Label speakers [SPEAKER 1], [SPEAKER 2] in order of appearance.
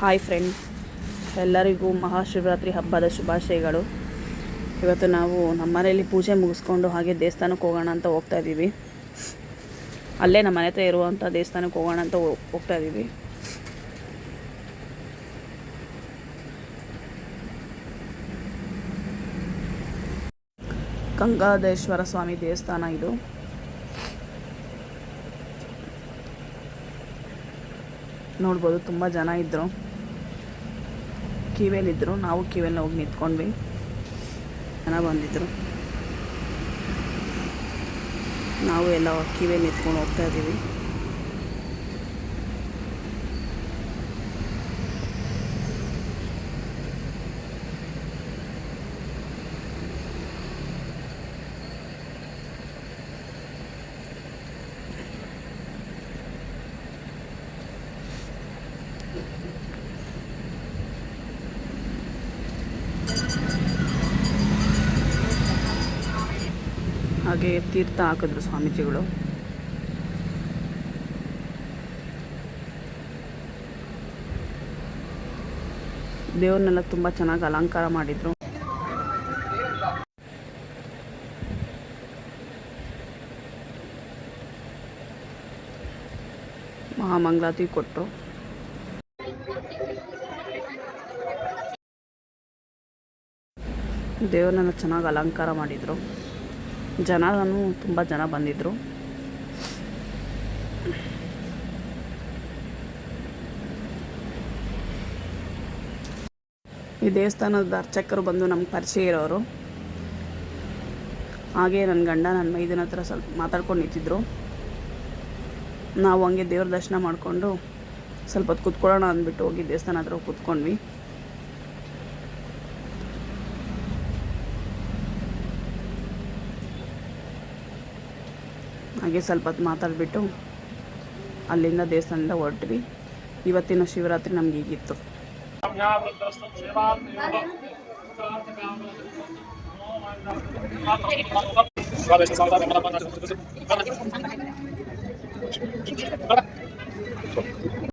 [SPEAKER 1] Hi friend ಎಲ್ಲರಿಗೂ ಮಹಾಶಿವರಾತ್ರಿ ಹಬ್ಬದ ಶುಭಾಶಯಗಳು. ಇವತ್ತು ನಾವು ನಮ್ಮ ಮನೆಯಲ್ಲಿ ಪೂಜೆ ಮುಗಿಸ್ಕೊಂಡು ಹಾಗೆ ದೇವಸ್ಥಾನಕ್ಕೆ ಹೋಗೋಣ ಅಂತ ಹೋಗ್ತಾ ಇದ್ದೀವಿ. ಅಲ್ಲೇ ನಮ್ಮ ಮನೆ ಹತ್ರ ಇರುವಂಥ ದೇವಸ್ಥಾನಕ್ಕೆ ಹೋಗೋಣ ಅಂತ ಹೋಗ್ತಾ ಇದ್ದೀವಿ. ಗಂಗಾಧೇಶ್ವರ ಸ್ವಾಮಿ ದೇವಸ್ಥಾನ ಇದು. ನೋಡ್ಬೋದು, ತುಂಬ ಜನ ಇದ್ದರು ಕಿವಿಯಲ್ಲಿದ್ದರು ನಾವು ಕಿವಿಯಲ್ಲಿ ಹೋಗಿ ನಿಂತ್ಕೊಂಡ್ವಿ. ಜನ ಬಂದಿದ್ದರು ನಾವು ಎಲ್ಲ ಕಿವಿಯಲ್ಲಿ ನಿಂತ್ಕೊಂಡು ಹೋಗ್ತಾ ಇದ್ದೀವಿ. ಹಾಗೆ ತೀರ್ಥ ಹಾಕಿದ್ರು ಸ್ವಾಮೀಜಿಗಳು. ದೇವ್ರನ್ನೆಲ್ಲ ತುಂಬ ಚೆನ್ನಾಗಿ ಅಲಂಕಾರ ಮಾಡಿದರು. ಮಹಾಮಂಗಳಾತಿ ಕೊಟ್ಟರು. ದೇವ್ರನ್ನೆಲ್ಲ ಚೆನ್ನಾಗಿ ಅಲಂಕಾರ ಮಾಡಿದರು. ಜನನೂ ತುಂಬ ಜನ ಬಂದಿದ್ದರು ಈ ದೇವಸ್ಥಾನದ ಅರ್ಚಕರು ಬಂದು ನಮ್ಗೆ ಪರಿಚಯ ಇರೋರು. ಹಾಗೆ ನನ್ನ ಗಂಡ ನನ್ನ ಮೈದನ ಹತ್ರ ಸ್ವಲ್ಪ ಮಾತಾಡ್ಕೊಂಡು ನಿಂತಿದ್ರು. ನಾವು ಹಂಗೆ ದೇವ್ರ ದರ್ಶನ ಮಾಡಿಕೊಂಡು ಸ್ವಲ್ಪ ಹೊತ್ತು ಕುತ್ಕೊಳ್ಳೋಣ ಅಂದ್ಬಿಟ್ಟು ಹೋಗಿ ದೇವಸ್ಥಾನ ಹತ್ರ ಕೂತ್ಕೊಂಡ್ವಿ ಕುತ್ಕೊಂಡ್ವಿ. ಹಾಗೆ ಸ್ವಲ್ಪ ಹೊತ್ತು ಮಾತಾಡಿಬಿಟ್ಟು ಅಲ್ಲಿಂದ ದೇವಸ್ಥಾನದಿಂದ ಹೊರಟ್ವಿ. ಇವತ್ತಿನ ಶಿವರಾತ್ರಿ ನಮ್ಗೆ ಹೀಗಿತ್ತು.